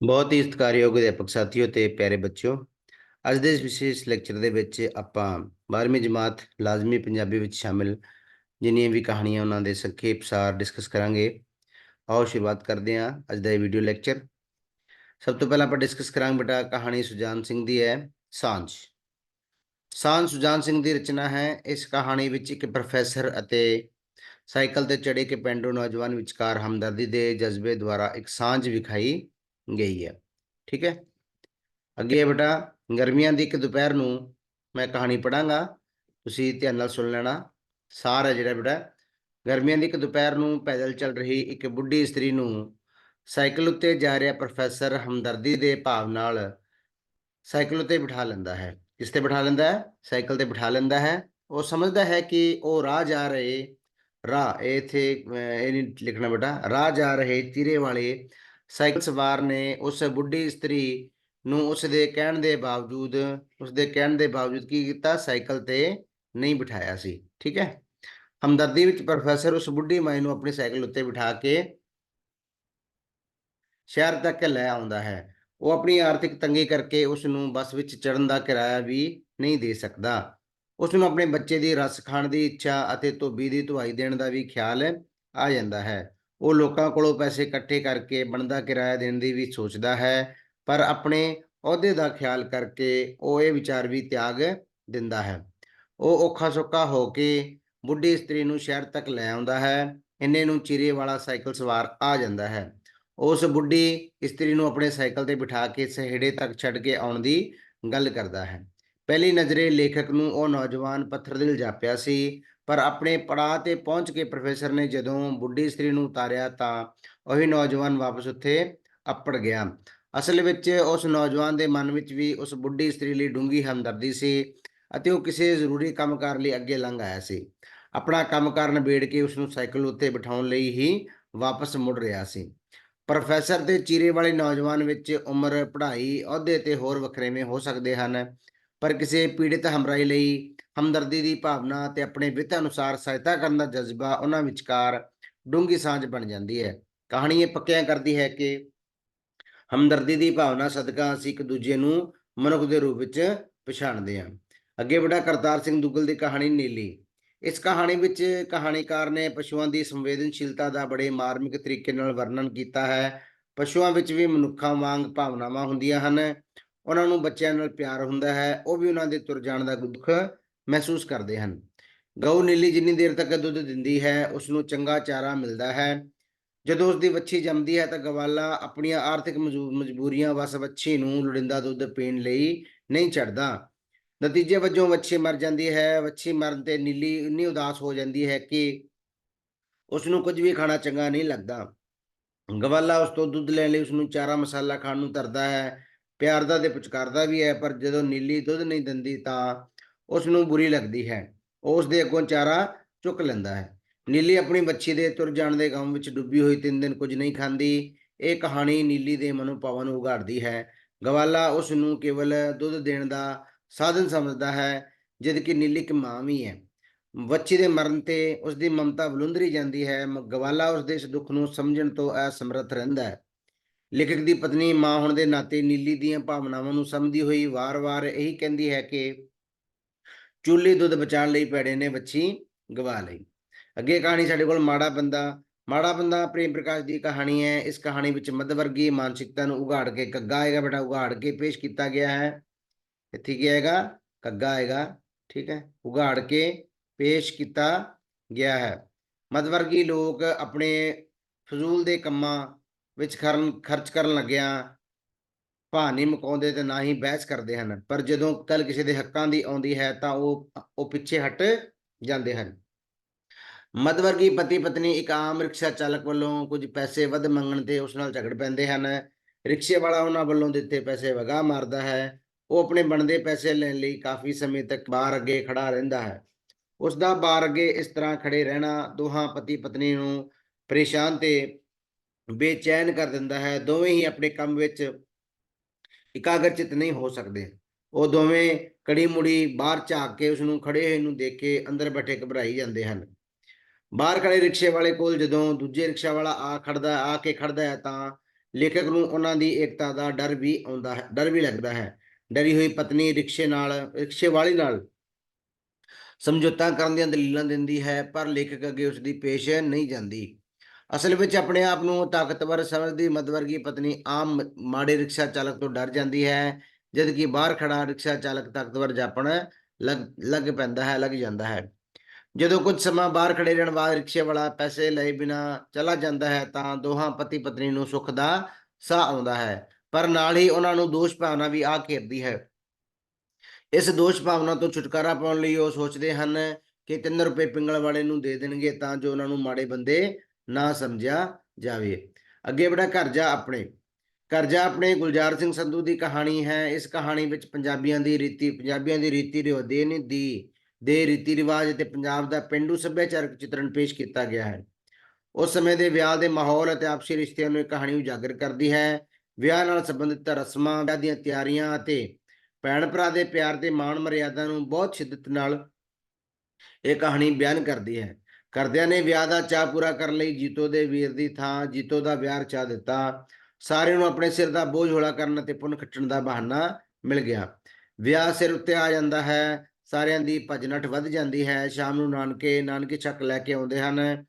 ਬਹੁਤ ਹੀ ਸਤਿਕਾਰਯੋਗ ਅਧਿਆਪਕ ਸਾਥੀਓ ਤੇ ਪਿਆਰੇ ਬੱਚਿਓ, ਅੱਜ ਦੇ ਇਸ ਵਿਸ਼ੇਸ਼ ਲੈਕਚਰ ਦੇ ਵਿੱਚ ਆਪਾਂ 12ਵੀਂ ਜਮਾਤ ਲਾਜ਼ਮੀ ਪੰਜਾਬੀ ਵਿੱਚ ਸ਼ਾਮਿਲ ਜਿੰਨੀਆਂ ਵੀ ਕਹਾਣੀਆਂ ਉਹਨਾਂ ਦੇ ਸੰਖੇਪ ਸਾਰ ਡਿਸਕਸ ਕਰਾਂਗੇ, ਆਓ ਸ਼ੁਰੂਆਤ ਕਰਦੇ ਹਾਂ ਅੱਜ ਦਾ ਇਹ ਵੀਡੀਓ ਲੈਕਚਰ। ਸਭ ਤੋਂ ਪਹਿਲਾਂ ਆਪਾਂ ਡਿਸਕਸ ਕਰਾਂਗੇ ਬੇਟਾ ਕਹਾਣੀ ਸੁਜਾਨ ਸਿੰਘ ਦੀ ਹੈ, ਸਾਂਝ। ਸਾਂਝ ਸੁਜਾਨ ਸਿੰਘ ਦੀ ਰਚਨਾ ਹੈ, ਇਸ ਕਹਾਣੀ ਵਿੱਚ ਇੱਕ ਪ੍ਰੋਫੈਸਰ ਅਤੇ ਸਾਈਕਲ ਤੇ ਚੜੇ ਕੇ ਪਿੰਡੂ ਨੌਜਵਾਨ ਵਿਚਕਾਰ ਹਮਦਰਦੀ ਦੇ ਜਜ਼ਬੇ ਦੁਆਰਾ ਇੱਕ ਸਾਂਝ ਵਿਖਾਈ। ਗਈ ਹੈ ਠੀਕ ਹੈ ਅੱਗੇ ਬੇਟਾ ਗਰਮੀਆਂ ਦੀ ਇੱਕ ਦੁਪਹਿਰ ਨੂੰ ਮੈਂ ਕਹਾਣੀ ਪੜਾਂਗਾ ਤੁਸੀਂ ਧਿਆਨ ਨਾਲ ਸੁਣ ਲੈਣਾ ਸਾਰ ਹੈ ਜਿਹੜਾ ਬੇਟਾ ਗਰਮੀਆਂ ਦੀ ਇੱਕ ਦੁਪਹਿਰ ਨੂੰ ਪੈਦਲ ਚੱਲ ਰਹੀ ਇੱਕ ਬੁੱਢੀ ਇਸਤਰੀ ਨੂੰ ਸਾਈਕਲ ਉੱਤੇ ਜਾ ਰਿਹਾ ਪ੍ਰੋਫੈਸਰ ਹਮਦਰਦੀ ਦੇ ਭਾਵ ਨਾਲ ਸਾਈਕਲ ਉੱਤੇ ਬਿਠਾ ਲੈਂਦਾ ਹੈ ਕਿਸ ਤੇ ਬਿਠਾ ਲੈਂਦਾ ਹੈ ਸਾਈਕਲ ਤੇ ਬਿਠਾ ਲੈਂਦਾ ਹੈ ਉਹ ਸਮਝਦਾ ਹੈ ਕਿ ਉਹ ਰਾਹ ਜਾ ਰਹੇ ਰਾਹ ਇਹ ਇੱਥੇ ਅਹ, ਇਹ ਨਹੀਂ ਲਿਖਣਾ ਬੇਟਾ ਰਾਹ ਜਾ ਰਹੇ ਤੀਰੇ ਵਾਲੇ ਸਾਈਕਲ ਸਵਾਰ ਨੇ ਉਸ ਬੁੱਢੀ ਇਸਤਰੀ ਨੂੰ ਉਸ ਦੇ ਕਹਿਣ ਦੇ ਬਾਵਜੂਦ ਉਸ ਦੇ ਕਹਿਣ ਦੇ ਬਾਵਜੂਦ ਕੀ ਕੀਤਾ? ਸਾਈਕਲ ਤੇ ਨਹੀਂ ਬਿਠਾਇਆ ਸੀ, ਠੀਕ ਹੈ? ਹਮਦਰਦੀ ਵਿੱਚ ਪ੍ਰੋਫੈਸਰ ਉਸ ਬੁੱਢੀ ਮਾਈ ਨੂੰ ਆਪਣੀ ਸਾਈਕਲ ਉੱਤੇ ਬਿਠਾ ਕੇ ਸ਼ਹਿਰ ਤੱਕ ਲੈ ਆਉਂਦਾ ਹੈ। ਉਹ ਆਪਣੀ ਆਰਥਿਕ ਤੰਗੀ ਕਰਕੇ ਉਸ ਨੂੰ ਬੱਸ ਵਿੱਚ ਚੜਨ ਦਾ ਕਿਰਾਇਆ ਵੀ ਨਹੀਂ ਦੇ ਸਕਦਾ। ਉਸ ਨੂੰ ਆਪਣੇ ਬੱਚੇ ਦੀ ਰਸ ਖਾਣ ਦੀ ਇੱਛਾ ਅਤੇ ਧੋਬੀ ਦੀ ਧੁਆਈ ਦੇਣ ਦਾ ਵੀ ਖਿਆਲ ਆ ਜਾਂਦਾ ਹੈ। ਉਹ ਲੋਕਾਂ ਕੋਲੋਂ ਪੈਸੇ ਇਕੱਠੇ ਕਰਕੇ ਬਣਦਾ ਕਿਰਾਇਆ ਦੇਣ ਦੀ ਵੀ ਸੋਚਦਾ ਹੈ, ਪਰ ਆਪਣੇ ਅਹੁਦੇ ਦਾ ਖਿਆਲ ਕਰਕੇ ਉਹ ਇਹ ਵਿਚਾਰ ਵੀ ਤਿਆਗ ਦਿੰਦਾ ਹੈ। ਉਹ ਔਖਾ ਸੌਖਾ ਹੋ ਕੇ ਬੁੱਢੀ ਇਸਤਰੀ ਨੂੰ ਸ਼ਹਿਰ ਤੱਕ ਲੈ ਆਉਂਦਾ ਹੈ, ਇੰਨੇ ਨੂੰ ਚਿਰੇ ਵਾਲਾ ਸਾਈਕਲ ਸਵਾਰ ਆ ਜਾਂਦਾ ਹੈ। ਉਸ ਬੁੱਢੀ ਇਸਤਰੀ ਨੂੰ ਆਪਣੇ ਸਾਈਕਲ ਤੇ ਬਿਠਾ ਕੇ ਸਹੇੜੇ ਤੱਕ ਛੱਡ ਕੇ ਆਉਣ ਦੀ ਗੱਲ ਕਰਦਾ ਹੈ। ਪਹਿਲੀ ਨਜ਼ਰੇ ਲੇਖਕ ਨੂੰ ਉਹ ਨੌਜਵਾਨ ਪੱਥਰ ਦਿਲ ਜਾਪਿਆ ਸੀ ਪਰ ਆਪਣੇ ਪੜਾਅ ਤੇ ਪਹੁੰਚ ਕੇ ਪ੍ਰੋਫੈਸਰ ਨੇ ਜਦੋਂ ਬੁੱਢੀ ਇਸਤਰੀ ਨੂੰ ਉਤਾਰਿਆ ਤਾਂ ਉਹੀ ਨੌਜਵਾਨ ਵਾਪਸ ਉੱਥੇ ਅੱਪੜ ਗਿਆ। ਅਸਲ ਵਿੱਚ ਉਸ ਨੌਜਵਾਨ ਦੇ ਮਨ ਵਿੱਚ ਵੀ ਉਸ ਬੁੱਢੀ ਇਸਤਰੀ ਲਈ ਡੂੰਗੀ ਹਮਦਰਦੀ ਸੀ ਅਤੇ ਉਹ ਕਿਸੇ ਜ਼ਰੂਰੀ ਕੰਮਕਾਰ ਲਈ ਅੱਗੇ ਲੰਘ ਆਇਆ ਸੀ। ਆਪਣਾ ਕੰਮਕਾਰ ਨਿਬੇੜ ਕੇ ਉਸ ਨੂੰ ਸਾਈਕਲ ਉੱਤੇ ਬਿਠਾਉਣ ਲਈ ਹੀ ਵਾਪਸ ਮੁੜ ਰਿਹਾ ਸੀ। ਪ੍ਰੋਫੈਸਰ ਦੇ ਚੀਰੇ ਵਾਲੇ ਨੌਜਵਾਨ ਵਿੱਚ ਉਮਰ, ਪੜ੍ਹਾਈ, ਅਹੁਦੇ ਤੇ ਹੋਰ ਵੱਖਰੇਵੇਂ ਹੋ ਸਕਦੇ ਹਨ, ਪਰ ਕਿਸੇ ਪੀੜਿਤ ਹਮਰਾਈ ਲਈ ਹਮਦਰਦੀ ਦੀ ਭਾਵਨਾ ਤੇ ਆਪਣੇ ਵਿੱਤ ਅਨੁਸਾਰ ਸਹਾਇਤਾ ਕਰਨ ਦਾ ਜਜ਼ਬਾ ਉਹਨਾਂ ਵਿਚਕਾਰ ਡੂੰਗੀ ਸਾਂਝ ਬਣ ਜਾਂਦੀ ਹੈ। ਕਹਾਣੀ ਇਹ ਪੱਕਿਆਂ ਕਰਦੀ ਹੈ ਕਿ ਹਮਦਰਦੀ ਦੀ ਭਾਵਨਾ ਸਦਕਾ ਅਸੀਂ ਇੱਕ ਦੂਜੇ ਨੂੰ ਮਨੁੱਖ ਦੇ ਰੂਪ ਵਿੱਚ ਪਛਾਣਦੇ ਹਾਂ। ਅੱਗੇ ਵੱਡਾ ਕਰਤਾਰ ਸਿੰਘ ਦੁੱਗਲ ਦੀ ਕਹਾਣੀ ਨੀਲੀ। ਇਸ ਕਹਾਣੀ ਵਿੱਚ ਕਹਾਣੀਕਾਰ ਨੇ ਪਸ਼ੂਆਂ ਦੀ ਸੰਵੇਦਨਸ਼ੀਲਤਾ ਦਾ ਬੜੇ ਮਾਰਮਿਕ ਤਰੀਕੇ ਨਾਲ ਵਰਣਨ ਕੀਤਾ ਹੈ। ਪਸ਼ੂਆਂ ਵਿੱਚ ਵੀ ਮਨੁੱਖਾਂ ਵਾਂਗ ਭਾਵਨਾਵਾਂ ਹੁੰਦੀਆਂ ਹਨ। ਉਹਨਾਂ ਨੂੰ ਬੱਚਿਆਂ ਨਾਲ ਪਿਆਰ ਹੁੰਦਾ ਹੈ। ਉਹ ਵੀ ਉਹਨਾਂ ਦੇ ਤੁਰ ਜਾਣ ਦਾ ਦੁੱਖ ਮਹਿਸੂਸ ਕਰਦੇ ਹਨ। ਗਊ ਨੀਲੀ ਜਿੰਨੀ ਦੇਰ ਤੱਕ ਦੁੱਧ ਦਿੰਦੀ ਹੈ ਉਸ ਨੂੰ ਚੰਗਾ ਚਾਰਾ ਮਿਲਦਾ ਹੈ। ਜਦੋਂ ਉਸ ਦੀ ਵੱਛੀ ਜੰਮਦੀ ਹੈ ਤਾਂ ਗਵਾਲਾ ਆਪਣੀਆਂ ਆਰਥਿਕ ਮਜਬੂ- ਮਜਬੂਰੀਆਂ ਵਸ ਵੱਛੀ ਨੂੰ ਲੋੜੀਂਦਾ ਦੁੱਧ ਪੀਣ ਲਈ ਨਹੀਂ ਛੱਡਦਾ। ਨਤੀਜੇ ਵਜੋਂ ਵੱਛੀ ਮਰ ਜਾਂਦੀ ਹੈ। ਵੱਛੀ ਮਰਨ ਤੇ ਨੀਲੀ ਇੰਨੀ ਉਦਾਸ ਹੋ ਜਾਂਦੀ ਹੈ ਕਿ ਉਸ ਨੂੰ ਕੁਝ ਵੀ ਖਾਣਾ ਚੰਗਾ ਨਹੀਂ ਲੱਗਦਾ। ਗਵਾਲਾ ਉਸ ਤੋਂ ਦੁੱਧ ਲੈਣ ਲਈ ਉਸ ਨੂੰ ਚਾਰਾ ਮਸਾਲਾ ਖਾਣ ਨੂੰ ਤਰਦਾ ਹੈ। ਪਿਆਰ ਦਾ ਤੇ ਪੁਚਕਾਰਦਾ ਵੀ ਹੈ, ਪਰ ਜਦੋਂ ਨੀਲੀ ਦੁੱਧ ਨਹੀਂ ਦਿੰਦੀ ਤਾਂ ਉਸ ਨੂੰ ਬੁਰੀ ਲੱਗਦੀ ਹੈ। ਉਹ ਉਸ ਦੇ ਅੱਗੋਂ ਚਾਰਾ ਚੁੱਕ ਲੈਂਦਾ ਹੈ। ਨੀਲੀ ਆਪਣੀ ਬੱਚੀ ਦੇ ਤੁਰ ਜਾਣ ਦੇ ਗਮ ਵਿੱਚ ਡੁੱਬੀ ਹੋਈ ਤਿੰਨ ਦਿਨ ਕੁਝ ਨਹੀਂ ਖਾਂਦੀ। ਇਹ ਕਹਾਣੀ ਨੀਲੀ ਦੇ ਮਨੋਭਾਵਾਂ ਨੂੰ ਉਘਾੜਦੀ ਹੈ। ਗਵਾਲਾ ਉਸ ਨੂੰ ਕੇਵਲ ਦੁੱਧ ਦੇਣ ਦਾ ਸਾਧਨ ਸਮਝਦਾ ਹੈ, ਜਦ ਕਿ ਨੀਲੀ ਇੱਕ ਮਾਂ ਵੀ ਹੈ। ਬੱਚੀ ਦੇ ਮਰਨ ਤੇ ਉਸ ਦੀ ਮਮਤਾ ਵਲੁੰਦਰੀ ਜਾਂਦੀ ਹੈ। ਮ- ਗਵਾਲਾ ਉਸ ਦੇ ਇਸ ਦੁੱਖ ਨੂੰ ਸਮਝਣ ਤੋਂ ਅਸਮਰੱਥ ਰਹਿੰਦਾ ਹੈ। ਲੇਖਕ ਦੀ ਪਤਨੀ ਮਾਂ ਹੋਣ ਦੇ ਨਾਤੇ ਨੀਲੀ ਦੀਆਂ ਭਾਵਨਾਵਾਂ ਨੂੰ ਸਮਝਦੀ ਹੋਈ ਵਾਰ-ਵਾਰ ਇਹੀ ਕਹਿੰਦੀ ਹੈ ਕਿ ਚੁੱਲ੍ਹੇ ਦੁੱਧ ਬਚਾਉਣ ਲਈ ਪੈੜੇ ਨੇ ਬੱਚੀ ਗਵਾ ਲਈ। ਅੱਗੇ ਕਹਾਣੀ ਸਾਡੇ ਕੋਲ ਮਾੜਾ ਬੰਦਾ ਮਾੜਾ ਬੰਦਾ ਪ੍ਰੇਮ ਪ੍ਰਕਾਸ਼ ਦੀ ਕਹਾਣੀ ਹੈ। ਇਸ ਕਹਾਣੀ ਵਿੱਚ ਮੱਧ ਵਰਗੀ ਮਾਨਸਿਕਤਾ ਨੂੰ ਉਘਾੜ ਕੇ ਕੱਗਾ ਆਏਗਾ ਬੇਟਾ, ਉਘਾੜ ਕੇ ਪੇਸ਼ ਕੀਤਾ ਗਿਆ ਹੈ। ਇੱਥੇ ਕੀ ਆਏਗਾ? ਕੱਗਾ ਆਏਗਾ, ਠੀਕ ਹੈ? ਉਘਾੜ ਕੇ ਪੇਸ਼ ਕੀਤਾ ਗਿਆ ਹੈ। ਮੱਧ ਵਰਗੀ ਲੋਕ ਆਪਣੇ ਫਜ਼ੂਲ ਦੇ ਕੰਮਾਂ ਵਿੱਚ ਖਰਨ, ਖਰਚ ਕਰਨ ਲੱਗਿਆ ਭਾਅ ਨਹੀਂ ਮੁਕਾਉਂਦੇ ਤੇ ਨਾ ਹੀ ਬਹਿਸ ਕਰਦੇ ਹਨ। ਪਰ ਜਦੋਂ ਕੱਲ ਕਿਸੇ ਦੇ ਹੱਕਾਂ ਦੀ ਆਉਂਦੀ ਹੈ ਤਾਂ ਉਹ ਉਹ ਪਿੱਛੇ ਹਟ ਜਾਂਦੇ ਹਨ। ਮੱਧਵਰਗੀ ਪਤੀ ਪਤਨੀ ਇੱਕ ਆਮ ਰਿਕਸ਼ਾ ਚਾਲਕ ਵੱਲੋਂ ਕੁਝ ਪੈਸੇ ਵੱਧ ਮੰਗਣ ਤੇ ਉਸ ਨਾਲ ਝਗੜ ਪੈਂਦੇ ਹਨ। ਰਿਕਸ਼ੇ ਵਾਲਾ ਉਹਨਾਂ ਵੱਲੋਂ ਦਿੱਤੇ ਪੈਸੇ ਵਗਾ ਮਾਰਦਾ ਹੈ। ਉਹ ਆਪਣੇ ਬਣਦੇ ਪੈਸੇ ਲੈਣ ਲਈ ਕਾਫੀ ਸਮੇਂ ਤੱਕ ਬਾਹਰ ਅੱਗੇ ਖੜਾ ਰਹਿੰਦਾ ਹੈ। ਉਸ ਦਾ ਬਾਹਰ ਅੱਗੇ ਇਸ ਤਰ੍ਹਾਂ ਖੜੇ ਰਹਿਣਾ ਦੋਹਾਂ ਪਤੀ ਪਤਨੀ ਨੂੰ ਪਰੇਸ਼ਾਨ ਤੇ ਬੇਚੈਨ ਕਰ ਦਿੰਦਾ ਹੈ। ਦੋਵੇਂ ਹੀ ਆਪਣੇ ਕੰਮ ਵਿੱਚ ਇਕਾਗਰਚਿਤ ਨਹੀਂ ਹੋ ਸਕਦੇ। ਉਹ ਦੋਵੇਂ ਕੜੀ ਮੁੜੀ ਬਾਹਰ ਝਾਕ ਕੇ ਉਸ ਨੂੰ ਖੜੇ ਹੋਏ ਨੂੰ ਦੇਖ ਕੇ ਅੰਦਰ ਬੈਠੇ ਘਬਰਾਈ ਜਾਂਦੇ ਹਨ। ਬਾਹਰ ਖੜੇ ਰਿਕਸ਼ੇ ਵਾਲੇ ਕੋਲ ਜਦੋਂ ਦੂਜੇ ਰਿਕਸ਼ਾ ਵਾਲਾ ਆ ਖੜਦਾ ਆ ਕੇ ਖੜਦਾ ਹੈ ਤਾਂ ਲੇਖਕ ਨੂੰ ਉਹਨਾਂ ਦੀ ਏਕਤਾ ਦਾ ਡਰ ਵੀ ਆਉਂਦਾ ਹੈ, ਡਰ ਵੀ ਲੱਗਦਾ ਹੈ। ਡਰੀ ਹੋਈ ਪਤਨੀ ਰਿਕਸ਼ੇ ਨਾਲ, ਰਿਕਸ਼ੇ ਵਾਲੀ ਨਾਲ ਸਮਝੌਤਾ ਕਰਨ ਦੀਆਂ ਦਲੀਲਾਂ ਦਿੰਦੀ ਹੈ, ਪਰ ਲੇਖਕ ਅੱਗੇ ਉਸ ਦੀ ਪੇਸ਼ ਨਹੀਂ ਜਾਂਦੀ। ਅਸਲ ਵਿੱਚ ਆਪਣੇ ਆਪ ਨੂੰ ਤਾਕਤਵਰ ਸਮਝਦੀ ਮਧਵਰਗੀ ਪਤਨੀ ਆਮ ਮਾੜੇ ਰਿਕਸ਼ਾ ਚਾਲਕ ਤੋਂ ਡਰ ਜਾਂਦੀ ਹੈ ਜਦਕਿ ਬਾਹਰ ਖੜਾ ਰਿਕਸ਼ਾ ਚਾਲਕ ਤਾਕਤਵਰ ਜਾਪਣ ਲੱਗ ਲੱਗ ਪੈਂਦਾ ਹੈ, ਲੱਗ ਜਾਂਦਾ ਹੈ। ਜਦੋਂ ਕੁਝ ਸਮਾਂ ਬਾਹਰ ਖੜੇ ਰਹਿਣ ਬਾਅਦ ਰਿਕਸ਼ੇ ਵਾਲਾ ਪੈਸੇ ਲਏ ਬਿਨਾ ਚਲਾ ਜਾਂਦਾ ਹੈ, ਤਾਂ ਦੋਹਾਂ ਪਤੀ ਪਤਨੀ ਨੂੰ ਸੁੱਖ ਦਾ ਸਾਹ ਆਉਂਦਾ ਹੈ, ਪਰ ਨਾਲ ਹੀ ਉਹਨਾਂ ਨੂੰ ਦੋਸ਼ ਭਾਵਨਾ ਵੀ ਆ ਘੇਰਦੀ ਹੈ। ਇਸ ਦੋਸ਼ ਭਾਵਨਾ ਤੋਂ ਛੁਟਕਾਰਾ ਪਾਉਣ ਲਈ ਉਹ ਸੋਚਦੇ ਹਨ ਕਿ 3 ਰੁਪਏ ਪਿੰਗਲ ਵਾਲੇ ਨੂੰ ਦੇ ਦੇਣਗੇ ਤਾਂ ਜੋ ਉਹਨਾਂ ਨੂੰ ਮਾੜੇ ਬੰਦੇ ਨਾ ਸਮਝਿਆ ਜਾਵੇ। ਅੱਗੇ ਬੜਾ ਕਰਜ਼ਾ ਆਪਣੇ। ਕਰਜ਼ਾ ਆਪਣੇ ਗੁਲਜ਼ਾਰ ਸਿੰਘ ਸੰਧੂ ਦੀ ਕਹਾਣੀ ਹੈ। ਇਸ ਕਹਾਣੀ ਵਿੱਚ ਪੰਜਾਬੀਆਂ ਦੀ ਰੀਤੀ, ਪੰਜਾਬੀਆਂ ਦੀ ਰੀਤੀ ਰਿਵਾਜ ਦੇ ਨੀ- ਦੀ, ਦੇ ਰੀਤੀ ਰਿਵਾਜ ਅਤੇ ਪੰਜਾਬ ਦਾ ਪਿੰਡੂ ਸੱਭਿਆਚਾਰਕ ਚਿਤਰਣ ਪੇਸ਼ ਕੀਤਾ ਗਿਆ ਹੈ। ਉਸ ਸਮੇਂ ਦੇ ਵਿਆਹ ਦੇ ਮਾਹੌਲ ਅਤੇ ਆਪਸੀ ਰਿਸ਼ਤਿਆਂ ਨੂੰ ਇਹ ਕਹਾਣੀ ਉਜਾਗਰ ਕਰਦੀ ਹੈ। ਵਿਆਹ ਨਾਲ ਸੰਬੰਧਿਤ ਰਸਮਾਂ, ਵਿਆਹ ਦੀਆਂ ਤਿਆਰੀਆਂ ਅਤੇ ਭੈਣ ਭਰਾ ਦੇ ਪਿਆਰ ਤੇ ਮਾਣ ਮਰਿਆਦਾ ਨੂੰ ਬਹੁਤ ਸ਼ਿੱਦਤ ਨਾਲ ਇਹ ਕਹਾਣੀ ਬਿਆਨ ਕਰਦੀ ਹੈ। ਕਰਦਿਆਂ ਨੇ ਵਿਆਹ ਦਾ ਚਾਅ ਪੂਰਾ ਕਰਨ ਲਈ ਜੀਤੋ ਦੇ ਵੀਰ ਦੀ ਥਾਂ ਜੀਤੋ ਦਾ ਵਿਆਹ ਰਚਾ ਦਿੱਤਾ। ਸਾਰਿਆਂ ਨੂੰ ਆਪਣੇ ਸਿਰ ਦਾ ਬੋਝ ਹੌਲਾ ਕਰਨ ਅਤੇ ਪੁੰਨ ਖੱਟਣ ਦਾ ਬਹਾਨਾ ਮਿਲ ਗਿਆ। ਵਿਆਹ ਸਿਰ ਉੱਤੇ ਆ ਜਾਂਦਾ ਹੈ। ਸਾਰਿਆਂ ਦੀ ਭਜਨਠ ਵੱਧ ਜਾਂਦੀ ਹੈ। ਸ਼ਾਮ ਨੂੰ ਨਾਨਕੇ ਨਾਨਕੇ ਛੱਕ ਲੈ ਕੇ ਆਉਂਦੇ ਹਨ।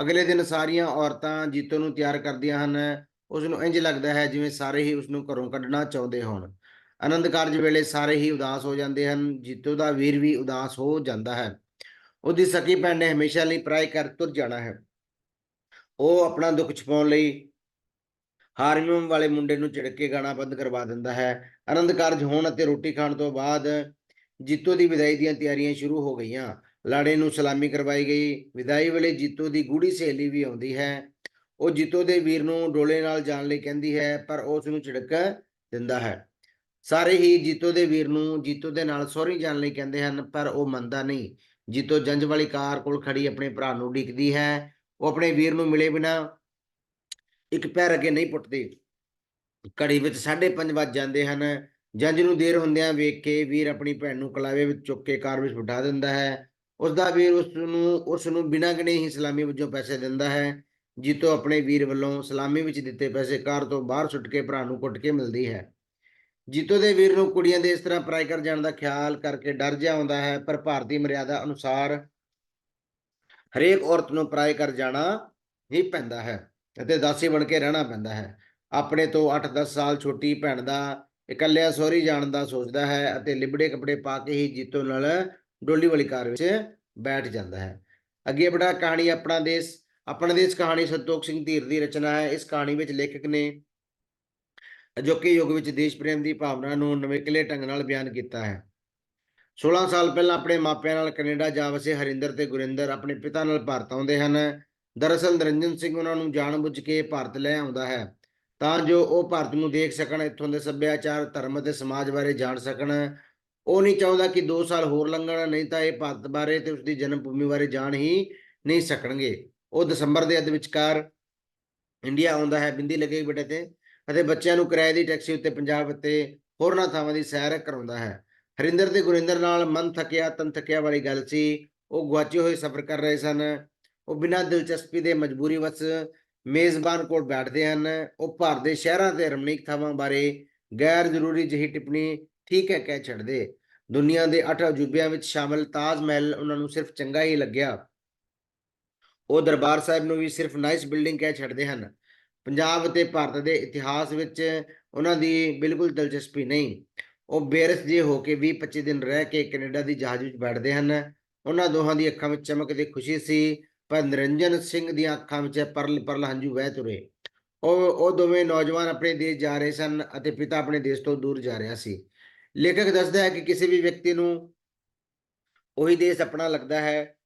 ਅਗਲੇ ਦਿਨ ਸਾਰੀਆਂ ਔਰਤਾਂ ਜੀਤੋ ਨੂੰ ਤਿਆਰ ਕਰਦੀਆਂ ਹਨ। ਉਸ ਨੂੰ ਇੰਜ ਲੱਗਦਾ ਹੈ ਜਿਵੇਂ ਸਾਰੇ ਹੀ ਉਸ ਨੂੰ ਘਰੋਂ ਕੱਢਣਾ ਚਾਹੁੰਦੇ ਹੋਣ। ਆਨੰਦ ਕਾਰਜ ਵੇਲੇ ਸਾਰੇ ਹੀ ਉਦਾਸ ਹੋ ਜਾਂਦੇ ਹਨ। ਜੀਤੋ ਦਾ ਵੀਰ ਵੀ ਉਦਾਸ ਹੋ ਜਾਂਦਾ ਹੈ। ਉਹਦੀ ਸਕੀ ਭੈਣ ਨੇ ਹਮੇਸ਼ਾ ਲਈ ਪਰਾਏ ਕਰ ਤੁਰ ਜਾਣਾ ਹੈ। ਉਹ ਆਪਣਾ ਦੁੱਖ ਛੁਪਾਉਣ ਲਈ ਹਾਰਮੋਨੀਅਮ ਵਾਲੇ ਮੁੰਡੇ ਨੂੰ ਝਿੜਕ ਕੇ ਗਾਣਾ ਬੰਦ ਕਰਵਾ ਦਿੰਦਾ ਹੈ। ਆਨੰਦ ਕਾਰਜ ਹੋਣ ਅਤੇ ਰੋਟੀ ਖਾਣ ਤੋਂ ਬਾਅਦ ਜੀਤੋ ਦੀ ਵਿਦਾਈ ਦੀਆਂ ਤਿਆਰੀਆਂ ਸ਼ੁਰੂ ਹੋ ਗਈਆਂ। ਲਾੜੇ ਨੂੰ ਸਲਾਮੀ ਕਰਵਾਈ ਗਈ। ਵਿਦਾਈ ਵੇਲੇ ਜੀਤੋ ਦੀ ਗੂੜੀ ਸਹੇਲੀ ਵੀ ਆਉਂਦੀ ਹੈ। ਉਹ ਜੀਤੋ ਦੇ ਵੀਰ ਨੂੰ ਡੋਲੇ ਨਾਲ ਜਾਣ ਲਈ ਕਹਿੰਦੀ ਹੈ, ਪਰ ਉਹ ਉਸ ਨੂੰ ਝਿੜਕ ਦਿੰਦਾ ਹੈ। ਸਾਰੇ ਹੀ ਜੀਤੋ ਦੇ ਵੀਰ ਨੂੰ ਜੀਤੋ ਦੇ ਨਾਲ ਸਹੁਰੀ ਜਾਣ ਲਈ ਕਹਿੰਦੇ ਹਨ, ਪਰ ਉਹ ਮੰਨਦਾ ਨਹੀਂ। ਜੀਤੋ ਜੰਜ ਵਾਲੀ ਕਾਰ ਕੋਲ ਖੜੀ ਆਪਣੇ ਭਰਾ ਨੂੰ ਉਡੀਕਦੀ ਹੈ, ਉਹ ਆਪਣੇ ਵੀਰ ਨੂੰ ਮਿਲੇ ਬਿਨਾ ਇੱਕ ਪੈਰ ਅੱਗੇ ਨਹੀਂ ਪੁੱਟਦੀ। ਘੜੀ ਵਿੱਚ 5:30 ਵੱਜ ਜਾਂਦੇ ਹਨ। ਜੰਜ ਨੂੰ ਦੇਰ ਹੁੰਦਿਆਂ ਵੇਖ ਕੇ ਵੀਰ ਆਪਣੀ ਭੈਣ ਨੂੰ ਕਲਾਵੇ ਵਿੱਚ ਚੁੱਕ ਕੇ ਕਾਰ ਵਿੱਚ ਬਿਠਾ ਦਿੰਦਾ ਹੈ। ਉਸ ਦਾ ਵੀਰ ਉਸ ਨੂੰ ਉਸ ਨੂੰ ਬਿਨਾਂ ਗਿਣੇ ਹੀ ਸਲਾਮੀ ਵਜੋਂ ਪੈਸੇ ਦਿੰਦਾ ਹੈ, ਜੀਤੋ ਆਪਣੇ ਵੀਰ ਵੱਲੋਂ ਸਲਾਮੀ ਵਿੱਚ ਦਿੱਤੇ ਪੈਸੇ ਕਾਰ ਤੋਂ ਬਾਹਰ ਸੁੱਟ ਕੇ ਭਰਾ ਨੂੰ ਕੁੱਟ ਕੇ ਮਿਲਦੀ ਹੈ। ਜੀਤੋ ਦੇ ਵੀਰ ਨੂੰ ਕੁੜੀਆਂ ਦੇ ਇਸ ਤਰ੍ਹਾਂ ਪਰਾਈ ਕਰ ਜਾਣ ਦਾ ਖਿਆਲ ਕਰਕੇ ਡਰ ਜਿਹਾ ਆਉਂਦਾ ਹੈ, ਪਰ ਭਾਰਤੀ ਮਰਿਆਦਾ ਅਨੁਸਾਰ ਹਰੇਕ ਔਰਤ ਨੂੰ ਪਰਾਈ ਕਰ ਜਾਣਾ ਹੀ ਪੈਂਦਾ ਹੈ ਅਤੇ ਦਾਸੀ ਬਣ ਕੇ ਰਹਿਣਾ ਪੈਂਦਾ ਹੈ। ਆਪਣੇ ਤੋਂ 8-10 ਸਾਲ ਛੋਟੀ ਭੈਣ ਦਾ ਇਕੱਲਿਆਂ ਸਹੁਰੀ ਜਾਣ ਦਾ ਸੋਚਦਾ ਹੈ ਅਤੇ ਲਿਬੜੇ ਕੱਪੜੇ ਪਾ ਕੇ ਹੀ ਜੀਤੋ ਨਾਲ ਡੋਲੀ ਵਾਲੀ ਕਾਰ ਵਿੱਚ ਬੈਠ ਜਾਂਦਾ ਹੈ। ਅੱਗੇ ਬੜਾ ਕਹਾਣੀ ਆਪਣਾ ਦੇਸ਼ ਆਪਣਾ ਦੇਸ਼ ਕਹਾਣੀ ਸੰਤੋਖ ਸਿੰਘ ਧੀਰ ਦੀ ਰਚਨਾ ਹੈ। ਇਸ ਕਹਾਣੀ ਵਿੱਚ ਲੇਖਕ ਨੇ ਅਜੋਕੇ ਯੁੱਗ ਵਿੱਚ ਦੇਸ਼ ਪ੍ਰੇਮ ਦੀ ਭਾਵਨਾ ਨੂੰ ਨਵੇਕਲੇ ਢੰਗ ਨਾਲ ਬਿਆਨ ਕੀਤਾ ਹੈ। 16 ਸਾਲ ਪਹਿਲਾਂ ਆਪਣੇ ਮਾਪਿਆਂ ਨਾਲ ਕੈਨੇਡਾ ਜਾ ਵਸੇ ਹਰਿੰਦਰ ਤੇ ਗੁਰਿੰਦਰ ਆਪਣੇ ਪਿਤਾ ਨਾਲ ਭਾਰਤ ਆਉਂਦੇ ਹਨ। ਦਰਅਸਲ ਨਿਰੰਜਨ ਸਿੰਘ ਉਹਨਾਂ ਨੂੰ ਜਾਣਬੁੱਝ ਕੇ ਭਾਰਤ ਲੈ ਆਉਂਦਾ ਹੈ। ਤਾਂ ਜੋ ਉਹ ਭਾਰਤ ਨੂੰ ਦੇਖ ਸਕਣ, ਇੱਥੋਂ ਦੇ ਸੱਭਿਆਚਾਰ, ਧਰਮ ਅਤੇ ਸਮਾਜ ਬਾਰੇ ਜਾਣ ਸਕਣ। ਉਹ ਨਹੀਂ ਚਾਹੁੰਦਾ ਕਿ 2 ਸਾਲ ਹੋਰ ਲੰਘਣ, ਨਹੀਂ ਤਾਂ ਇਹ ਭਾਰਤ ਬਾਰੇ ਤੇ ਉਸ ਦੀ ਜਨਮ ਭੂਮੀ ਬਾਰੇ ਜਾਣ ਹੀ ਨਹੀਂ ਸਕਣਗੇ। ਉਹ ਦਸੰਬਰ ਦੇ ਅੱਧ ਵਿਚਕਾਰ ਇੰਡੀਆ ਆਉਂਦਾ ਹੈ। ਬਿੰਦੀ ਲੱਗੇ ਬੇਟੇ ਤੇ ਅਤੇ ਬੱਚਿਆਂ ਨੂੰ ਕਿਰਾਏ ਦੀ ਟੈਕਸੀ ਉੱਤੇ ਪੰਜਾਬ ਅਤੇ ਹੋਰਨਾਂ ਥਾਵਾਂ ਦੀ ਸੈਰ ਕਰਾਉਂਦਾ ਹੈ। ਹਰਿੰਦਰ ਤੇ ਗੁਰਿੰਦਰ ਨਾਲ ਮਨ ਥਕਿਆ, ਤਨ ਥਕਿਆ ਵਾਲੀ ਗੱਲ ਸੀ। ਉਹ ਗੁਆਚੇ ਹੋਏ ਸਫ਼ਰ ਕਰ ਰਹੇ ਸਨ। ਉਹ ਬਿਨਾਂ ਦਿਲਚਸਪੀ ਦੇ ਮਜਬੂਰੀ ਵਸ ਮੇਜ਼ਬਾਨ ਕੋਲ ਬੈਠਦੇ ਹਨ। ਉਹ ਭਾਰਤ ਦੇ ਸ਼ਹਿਰਾਂ ਤੇ ਰਮਣੀਕ ਥਾਵਾਂ ਬਾਰੇ ਗੈਰ ਜ਼ਰੂਰੀ ਜਿਹੀ ਟਿੱਪਣੀ ਠੀਕ ਹੈ ਕਹਿ ਛੱਡਦੇ। ਦੁਨੀਆ ਦੇ ਅੱਠ ਅਜੂਬਿਆਂ ਵਿੱਚ ਸ਼ਾਮਲ ਤਾਜ ਮਹਿਲ ਉਹਨਾਂ ਨੂੰ ਸਿਰਫ ਚੰਗਾ ਹੀ ਲੱਗਿਆ। ਉਹ ਦਰਬਾਰ ਸਾਹਿਬ ਨੂੰ ਵੀ ਸਿਰਫ ਨਾਈਸ ਬਿਲਡਿੰਗ ਕਹਿ ਛੱਡਦੇ ਹਨ। ਪੰਜਾਬ ਅਤੇ ਭਾਰਤ ਦੇ ਇਤਿਹਾਸ ਵਿੱਚ ਉਹਨਾਂ ਦੀ ਬਿਲਕੁਲ ਦਿਲਚਸਪੀ ਨਹੀਂ। ਉਹ ਬੇਰਸ ਜੇ ਹੋ ਕੇ 20-25 ਦਿਨ ਰਹਿ ਕੇ ਕੈਨੇਡਾ ਦੀ ਜਹਾਜ਼ ਵਿੱਚ ਬੈਠਦੇ ਹਨ। ਉਹਨਾਂ ਦੋਹਾਂ ਦੀ ਅੱਖਾਂ ਵਿੱਚ ਚਮਕ ਤੇ ਖੁਸ਼ੀ ਸੀ, ਪਰ ਨਿਰੰਜਨ ਸਿੰਘ ਦੀਆਂ ਅੱਖਾਂ ਵਿੱਚ ਪਰਲ ਪਰਲ ਹੰਝੂ ਵਹਿ ਤੁਰੇ। ਉਹ ਉਹ ਦੋਵੇਂ ਨੌਜਵਾਨ ਆਪਣੇ ਦੇਸ਼ ਜਾ ਰਹੇ ਸਨ ਅਤੇ ਪਿਤਾ ਆਪਣੇ ਦੇਸ਼ ਤੋਂ ਦੂਰ ਜਾ ਰਿਹਾ ਸੀ। ਲੇਖਕ ਦੱਸਦਾ ਹੈ ਕਿ ਕਿਸੇ ਵੀ ਵਿਅਕਤੀ ਨੂੰ ਉਹੀ ਦੇਸ਼ ਆਪਣਾ ਲੱਗਦਾ ਹੈ,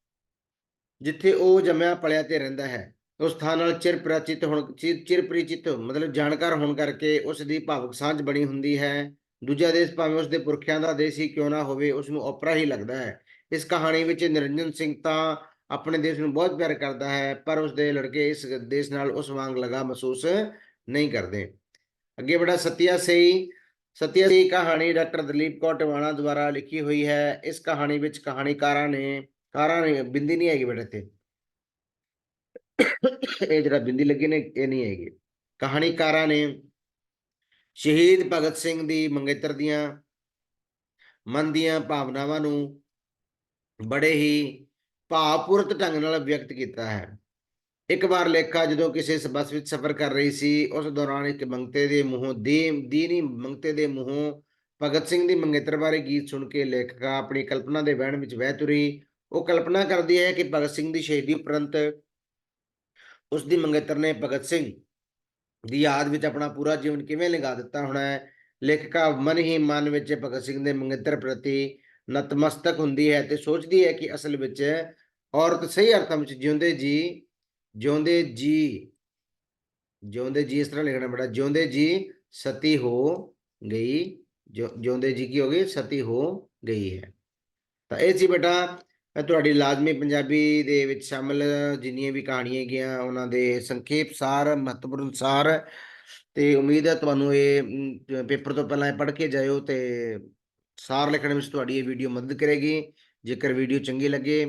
ਜਿੱਥੇ ਉਹ ਜੰਮਿਆ, ਪਲਿਆ ਤੇ ਰਹਿੰਦਾ ਹੈ। ਉਸ ਥਾਂ ਨਾਲ ਚਿਰ ਪ੍ਰਾਚਿਤ ਹੋਣ, ਚਿਰ ਚਿਰ ਪਰਿਚਿਤ ਮਤਲਬ ਜਾਣਕਾਰ ਹੋਣ ਕਰਕੇ ਉਸ ਦੀ ਭਾਵਕ ਸਾਂਝ ਬਣੀ ਹੁੰਦੀ ਹੈ। ਦੂਜਾ ਦੇਸ਼ ਭਾਵੇਂ ਉਸ ਦੇ ਪੁਰਖਿਆਂ ਦਾ ਦੇਸ਼ ਹੀ ਕਿਉਂ ਨਾ ਹੋਵੇ ਉਸ ਨੂੰ ਓਪਰਾ ਹੀ ਲੱਗਦਾ ਹੈ। ਇਸ ਕਹਾਣੀ ਵਿੱਚ ਨਿਰੰਜਨ ਸਿੰਘ ਤਾਂ ਆਪਣੇ ਦੇਸ਼ ਨੂੰ ਬਹੁਤ ਪਿਆਰ ਕਰਦਾ ਹੈ, ਪਰ ਉਸ ਦੇ ਲੜਕੇ ਇਸ ਦੇਸ਼ ਨਾਲ ਉਸ ਵਾਂਗ ਲਗਾ ਮਹਿਸੂਸ ਨਹੀਂ ਕਰਦੇ। ਅੱਗੇ ਬੜਾ ਸਤਿਆ ਸਹੀ ਸਤਿਆ ਸਈ ਕਹਾਣੀ ਡਾਕਟਰ ਦਲੀਪ ਕੌਰ ਟਵਾਣਾ ਦੁਆਰਾ ਲਿਖੀ ਹੋਈ ਹੈ। ਇਸ ਕਹਾਣੀ ਵਿੱਚ ਕਹਾਣੀਕਾਰਾਂ ਨੇ, ਕਾਰਾਂ ਨੇ ਬਿੰਦੀ ਨਹੀਂ ਹੈਗੀ ਬੇਟੇ ਤੇ ਇਹ ਜਿਹੜਾ ਬਿੰਦੀ ਲੱਗੀ ਨੇ, ਇਹ ਨਹੀਂ ਹੈਗੇ। ਕਹਾਣੀਕਾਰਾਂ ਨੇ ਸ਼ਹੀਦ ਭਗਤ ਸਿੰਘ ਦੀ ਮੰਗੇਤਰ ਦੀਆਂ ਮਨ ਦੀਆਂ ਭਾਵਨਾਵਾਂ ਨੂੰ ਬੜੇ ਹੀ ਭਾਵਪੂਰਤ ਢੰਗ ਨਾਲ ਵਿਅਕਤ ਕੀਤਾ ਹੈ। ਇੱਕ ਵਾਰ ਲੇਖਾ ਜਦੋਂ ਕਿਸੇ ਬੱਸ ਵਿੱਚ ਸਫ਼ਰ ਕਰ ਰਹੀ ਸੀ, ਉਸ ਦੌਰਾਨ ਇੱਕ ਮੰਗਤੇ ਦੇ ਮੂੰਹੋਂ ਦੀ, ਦੀਨੀ ਮੰਗਤੇ ਦੇ ਮੂੰਹੋਂ ਭਗਤ ਸਿੰਘ ਦੀ ਮੰਗੇਤਰ ਬਾਰੇ ਗੀਤ ਸੁਣ ਕੇ ਲੇਖਕਾ ਆਪਣੀ ਕਲਪਨਾ ਦੇ ਵਹਿਣ ਵਿੱਚ ਵਹਿ ਤੁਰੀ। ਉਹ ਕਲਪਨਾ ਕਰਦੀ ਹੈ ਕਿ ਭਗਤ ਸਿੰਘ ਦੀ ਸ਼ਹੀਦੀ ਉਪਰੰਤ ਉਸ ਦੀ ਮੰਗੇਤਰ ਨੇ ਭਗਤ ਸਿੰਘ ਦੀ ਯਾਦ ਵਿੱਚ ਆਪਣਾ ਪੂਰਾ ਜੀਵਨ ਕਿਵੇਂ ਲਗਾ ਦਿੱਤਾ ਹੋਣਾ ਹੈ? ਲੇਖਕਾ, ਮਨ ਹੀ ਮਨ ਵਿੱਚ ਭਗਤ ਸਿੰਘ ਦੇ ਮੰਗੇਤਰ ਪ੍ਰਤੀ ਨਤਮਸਤਕ ਹੁੰਦੀ ਹੈ ਤੇ ਸੋਚਦੀ ਹੈ ਕਿ ਅਸਲ ਵਿੱਚ ਔਰਤ ਸਹੀ ਅਰਥਾਂ ਵਿੱਚ ਜਿਉਂਦੇ ਜੀ ਜਿਉਂਦੇ ਜੀ ਜਿਉਂਦੇ ਜੀ, ਇਸ ਤਰ੍ਹਾਂ ਲਿਖਣਾ ਬੜਾ, ਜਿਉਂਦੇ ਜੀ ਸਤੀ ਹੋ ਗਈ ਜਿਉਂਦੇ ਜੀ ਕੀ ਹੋ ਗਈ? ਸਤੀ ਹੋ ਗਈ ਹੈ। ਤਾਂ ਇਹ ਸੀ ਬੇਟਾ ਤੁਹਾਡੀ ਲਾਜ਼ਮੀ ਪੰਜਾਬੀ ਦੇ ਵਿੱਚ ਸ਼ਾਮਲ ਜਿੰਨੀਆਂ ਵੀ ਕਹਾਣੀਆਂ ਹੈਗੀਆਂ, ਉਹਨਾਂ ਦੇ ਸੰਖੇਪ ਸਾਰ, ਮਹੱਤਵਪੂਰਨ ਸਾਰ ਤੇ ਉਮੀਦ ਹੈ ਤੁਹਾਨੂੰ ਇਹ ਪੇਪਰ ਤੋਂ ਪਹਿਲਾਂ ਪੜ੍ਹ ਕੇ ਜਾਇਓ ਤੇ ਸਾਰ ਲਿਖਣ ਵਿੱਚ ਤੁਹਾਡੀ ਇਹ ਵੀਡੀਓ ਮਦਦ ਕਰੇਗੀ। ਜੇਕਰ ਵੀਡੀਓ ਚੰਗੀ ਲੱਗੇ,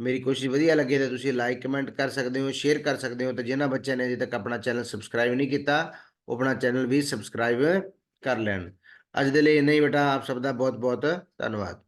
ਮੇਰੀ ਕੋਸ਼ਿਸ਼ ਵਧੀਆ ਲੱਗੇ ਤਾਂ ਤੁਸੀਂ ਲਾਈਕ, ਕਮੈਂਟ ਕਰ ਸਕਦੇ ਹੋ, ਸ਼ੇਅਰ ਕਰ ਸਕਦੇ ਹੋ ਤੇ ਜਿਨ੍ਹਾਂ ਬੱਚਿਆਂ ਨੇ ਅਜੇ ਤੱਕ ਆਪਣਾ ਚੈਨਲ ਸਬਸਕ੍ਰਾਈਬ ਨਹੀਂ ਕੀਤਾ, ਉਹ ਆਪਣਾ ਚੈਨਲ ਵੀ ਸਬਸਕ੍ਰਾਈਬ ਕਰ ਲੈਣ। ਅੱਜ ਦੇ ਲਈ ਇੰਨਾ ਹੀ ਬੇਟਾ, ਆਪ ਸਭ ਦਾ ਬਹੁਤ ਬਹੁਤ ਧੰਨਵਾਦ।